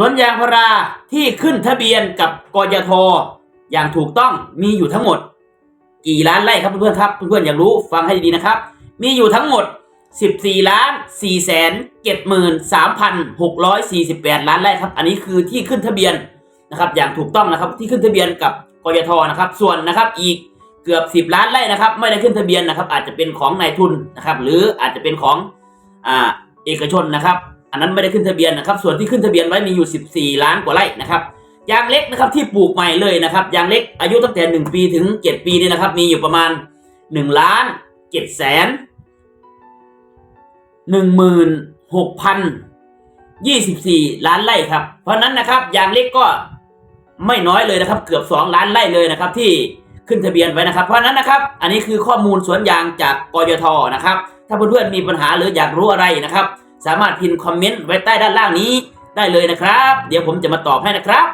สวนยางพาราที่ขึ้นทะเบียนกับกยทอย่างถูกต้องมีอยู่ทั้งหมด กี่ล้านไร่ครับเพื่อนๆครับเพื่อนๆอยากรู้ฟังให้ดีๆนะครับ มีอยู่ทั้งหมด 14ล้าน4แสน73,648 ล้านไร่ครับ อันนี้คือที่ขึ้นทะเบียนนะครับอย่างถูกต้องนะครับที่ขึ้นทะเบียนกับกยทนะครับส่วนนะครับอีกเกือบ 10 ล้านไร่นะครับ ไม่ได้ขึ้นทะเบียนนะครับ อาจจะเป็นของนายทุนนะครับหรืออาจจะเป็นของอ่าเอกชนนะครับ อันนั้นไม่ได้ขึ้นทะเบียนนะครับ ส่วนที่ขึ้นทะเบียนไว้มีอยู่ 14 ล้านกว่าไร่นะครับยางเล็กนะครับที่ปลูกใหม่เลยนะครับยางเล็กอายุตั้งแต่ 1 ปีถึง 7 ปีเนี่ยนะครับ มีอยู่ประมาณ1ล้าน7แสน16,024ล้านไร่ครับ เพราะนั้นนะครับยางเล็กก็ไม่น้อยเลยนะครับ เกือบ 2 ล้านไร่เลยนะครับ ที่ขึ้นทะเบียนไว้นะครับ เพราะนั้นนะครับ อันนี้คือข้อมูลสวนยางจากกยทนะครับ ถ้าเพื่อนๆมีปัญหาหรืออยากรู้อะไรนะครับ สามารถพิมพ์คอมเมนต์ไว้ใต้ด้านล่างนี้ได้เลยนะครับ เดี๋ยวผมจะมาตอบให้นะครับ